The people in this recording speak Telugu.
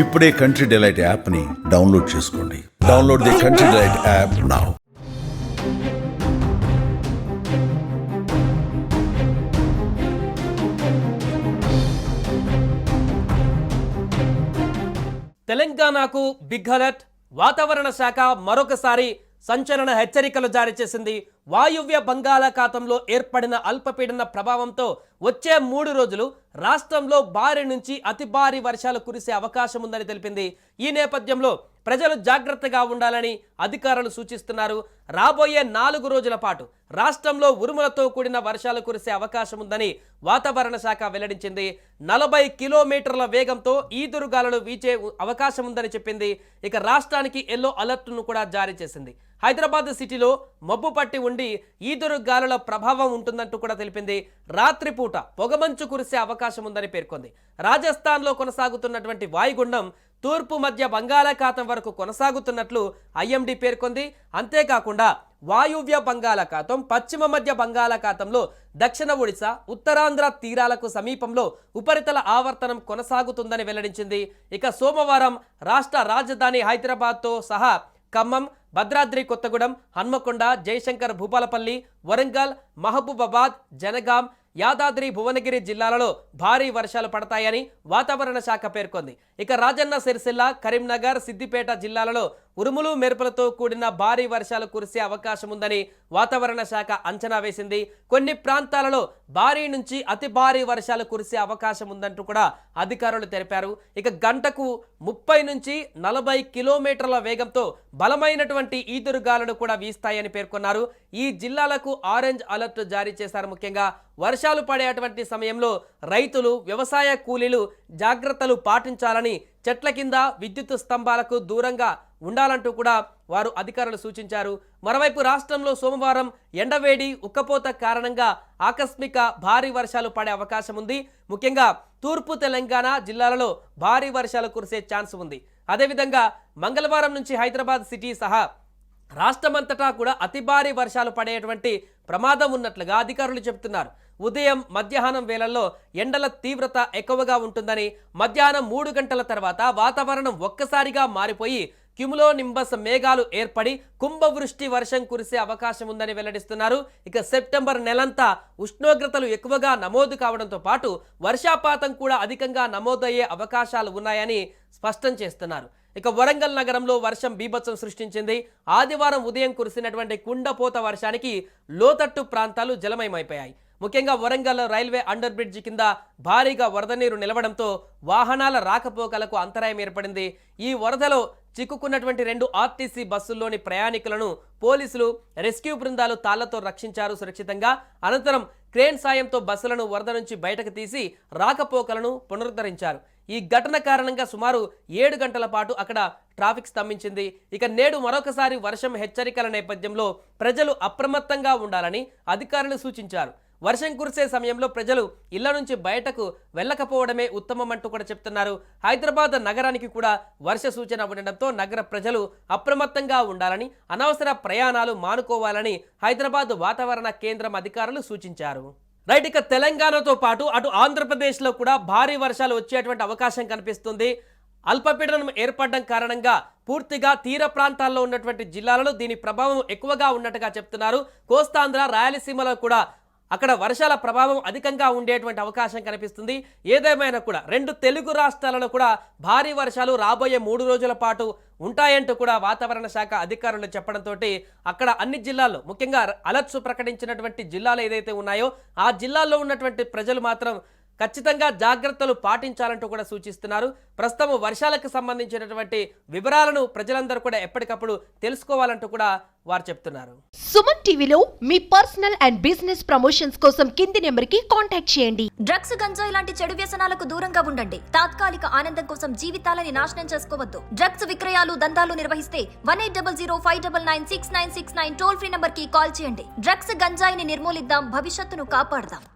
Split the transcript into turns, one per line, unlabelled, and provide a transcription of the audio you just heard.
ఇప్పుడే కంట్రీ డిలైట్ యాప్ని డౌన్లోడ్ చేసుకోండి. Download the country delight app now
తెలంగాణకు బిగ్ అలర్ట్ వాతావరణ శాఖ మరొకసారి సంచలన హెచ్చరికలు జారీ చేసింది. వాయువ్య బంగాళాఖాతంలో ఏర్పడిన అల్పపీడన ప్రభావంతో వచ్చే మూడు రోజులు రాష్ట్రంలో భారీ నుంచి అతి భారీ వర్షాలు కురిసే అవకాశం ఉందని తెలిపింది. ఈ నేపథ్యంలో ప్రజలు జాగ్రత్తగా ఉండాలని అధికారులు సూచిస్తున్నారు. రాబోయే నాలుగు రోజుల పాటు రాష్ట్రంలో ఉరుములతో కూడిన వర్షాలు కురిసే అవకాశం ఉందని వాతావరణ శాఖ వెల్లడించింది. నలభై కిలోమీటర్ల వేగంతో ఈదురుగాలులు వీచే అవకాశం ఉందని చెప్పింది. ఇక రాష్ట్రానికి ఎల్లో అలర్ట్ను కూడా జారీ చేసింది. హైదరాబాద్ సిటీలో మబ్బు పట్టి ఉండి ఈదురు గాలుల ప్రభావం ఉంటుందంటూ కూడా తెలిపింది. రాత్రిపూట పొగమంచు కురిసే అవకాశం ఉందని పేర్కొంది. రాజస్థాన్లో కొనసాగుతున్నటువంటి వాయుగుండం తూర్పు మధ్య బంగాళాఖాతం వరకు కొనసాగుతున్నట్లు ఐఎండీ పేర్కొంది. అంతేకాకుండా వాయువ్య బంగాళాఖాతం పశ్చిమ మధ్య బంగాళాఖాతంలో దక్షిణ ఒడిశా ఉత్తరాంధ్ర తీరాలకు సమీపంలో ఉపరితల ఆవర్తనం కొనసాగుతుందని వెల్లడించింది. ఇక సోమవారం రాష్ట్ర రాజధాని హైదరాబాద్తో సహా ఖమ్మం భద్రాద్రి కొత్తగూడెం హన్మకొండ జయశంకర్ భూపాలపల్లి వరంగల్ మహబూబాబాద్ జనగాం యాదాద్రి భువనగిరి జిల్లాలలో భారీ వర్షాలు పడతాయని వాతావరణ శాఖ పేర్కొంది. ఇక రాజన్న సిరిసిల్ల కరీంనగర్ సిద్దిపేట జిల్లాలలో ఉరుములు మెరుపులతో కూడిన భారీ వర్షాలు కురిసే అవకాశం ఉందని వాతావరణ శాఖ అంచనా వేసింది. కొన్ని ప్రాంతాలలో భారీ నుంచి అతి భారీ వర్షాలు కురిసే అవకాశం ఉందంటూ కూడా అధికారులు తెలిపారు. ఇక గంటకు ముప్పై నుంచి నలభై కిలోమీటర్ల వేగంతో బలమైనటువంటి ఈదురుగాలను కూడా వీస్తాయని పేర్కొన్నారు. ఈ జిల్లాలకు ఆరెంజ్ అలర్ట్ జారీ చేశారు ముఖ్యంగా. వర్షాలు పడేటువంటి సమయంలో రైతులు వ్యవసాయ కూలీలు జాగ్రత్తలు పాటించాలని చెట్ల కింద విద్యుత్ స్తంభాలకు దూరంగా ఉండాలంటూ కూడా వారు అధికారులు సూచించారు. మరోవైపు రాష్ట్రంలో సోమవారం ఎండవేడి ఉక్కపోత కారణంగా ఆకస్మిక భారీ వర్షాలు పడే అవకాశం ఉంది. ముఖ్యంగా తూర్పు తెలంగాణ జిల్లాలలో భారీ వర్షాలు కురిసే ఛాన్స్ ఉంది. అదేవిధంగా మంగళవారం నుంచి హైదరాబాద్ సిటీ సహా రాష్ట్రమంతటా కూడా అతి భారీ వర్షాలు పడేటువంటి ప్రమాదం ఉన్నట్లుగా అధికారులు చెబుతున్నారు. ఉదయం మధ్యాహ్నం వేళల్లో ఎండల తీవ్రత ఎక్కువగా ఉంటుందని మధ్యాహ్నం మూడు గంటల తర్వాత వాతావరణం ఒక్కసారిగా మారిపోయి క్యుములో నింబస్ మేఘాలు ఏర్పడి కుంభవృష్టి వర్షం కురిసే అవకాశం ఉందని వెల్లడిస్తున్నారు. ఇక సెప్టెంబర్ నెలంతా ఉష్ణోగ్రతలు ఎక్కువగా నమోదు కావడంతో పాటు వర్షాపాతం కూడా అధికంగా నమోదయ్యే అవకాశాలు ఉన్నాయని స్పష్టం చేస్తున్నారు. ఇక వరంగల్ నగరంలో వర్షం బీభత్సం సృష్టించింది. ఆదివారం ఉదయం కురిసినటువంటి కుండపోత వర్షానికి లోతట్టు ప్రాంతాలు జలమయమైపోయాయి. ముఖ్యంగా వరంగల్ రైల్వే అండర్ బ్రిడ్జ్ కింద భారీగా వరద నీరు నిలవడంతో వాహనాల రాకపోకలకు అంతరాయం ఏర్పడింది. ఈ వరదలో చిక్కుకున్నటువంటి రెండు ఆర్టీసీ బస్సుల్లోని ప్రయాణికులను పోలీసులు రెస్క్యూ బృందాలు తాళ్ళతో రక్షించారు సురక్షితంగా. అనంతరం క్రేన్ సాయంతో బస్సులను వరద నుంచి బయటకు తీసి రాకపోకలను పునరుద్ధరించారు. ఈ ఘటన కారణంగా సుమారు ఏడు గంటల పాటు అక్కడ ట్రాఫిక్ స్తంభించింది. ఇక నేడు మరొకసారి వర్షం హెచ్చరికల నేపథ్యంలో ప్రజలు అప్రమత్తంగా ఉండాలని అధికారులు సూచించారు. వర్షం కురిసే సమయంలో ప్రజలు ఇళ్ళ నుంచి బయటకు వెళ్ళకపోవడమే ఉత్తమం అంటూ కూడా చెప్తున్నారు. హైదరాబాద్ నగరానికి కూడా వర్ష సూచన ఉండడంతో నగర ప్రజలు అప్రమత్తంగా ఉండాలని అనవసర ప్రయాణాలు మానుకోవాలని హైదరాబాద్ వాతావరణ కేంద్రం అధికారులు సూచించారు. రైట్ ఇక తెలంగాణతో పాటు అటు ఆంధ్రప్రదేశ్లో కూడా భారీ వర్షాలు వచ్చేటువంటి అవకాశం కనిపిస్తుంది. అల్పపీడనం ఏర్పడడం కారణంగా పూర్తిగా తీర ప్రాంతాల్లో ఉన్నటువంటి జిల్లాలలో దీని ప్రభావం ఎక్కువగా ఉన్నట్టుగా చెప్తున్నారు. కోస్తాంధ్ర రాయలసీమలో కూడా అక్కడ వర్షాల ప్రభావం అధికంగా ఉండేటువంటి అవకాశం కనిపిస్తుంది. ఏదేమైనా కూడా రెండు తెలుగు రాష్ట్రాలలో కూడా భారీ వర్షాలు రాబోయే మూడు రోజుల పాటు ఉంటాయంటూ కూడా వాతావరణ శాఖ అధికారులు చెప్పడంతో అక్కడ అన్ని జిల్లాల్లో ముఖ్యంగా అలర్ట్స్ ప్రకటించినటువంటి జిల్లాలు ఏదైతే ఉన్నాయో ఆ జిల్లాల్లో ఉన్నటువంటి ప్రజలు మాత్రం ఖచ్చితంగా జాగ్రత్తలు పాటించాలంటూ కూడా సూచిస్తున్నారు. ప్రస్తుతం వర్షాలకు సంబంధించినటువంటి వివరాలను ప్రజలందరూ కూడా ఎప్పటికప్పుడు తెలుసుకోవాలంటూ కూడా వారు చెప్తున్నారు.
సుమన్ టీవీలో మీ పర్సనల్ అండ్ బిజినెస్ ప్రమోషన్స్ కోసం కింది నెంబర్కి కాంటాక్ట్ చేయండి.
డ్రగ్స్ గంజాయి లాంటి చెడు వ్యసనాలకు దూరంగా ఉండండి. తాత్కాలిక ఆనందం కోసం జీవితాలని నాశనం చేసుకోవద్దు. డ్రగ్స్ విక్రయాలు దందాలు నిర్వహిస్తే one eight double zero five double nine six nine six nine toll free నంబర్కి కాల్ చేయండి. డ్రగ్స్ గంజాయిని నిర్మూలిద్దాం భవిష్యత్తును కాపాడదాం.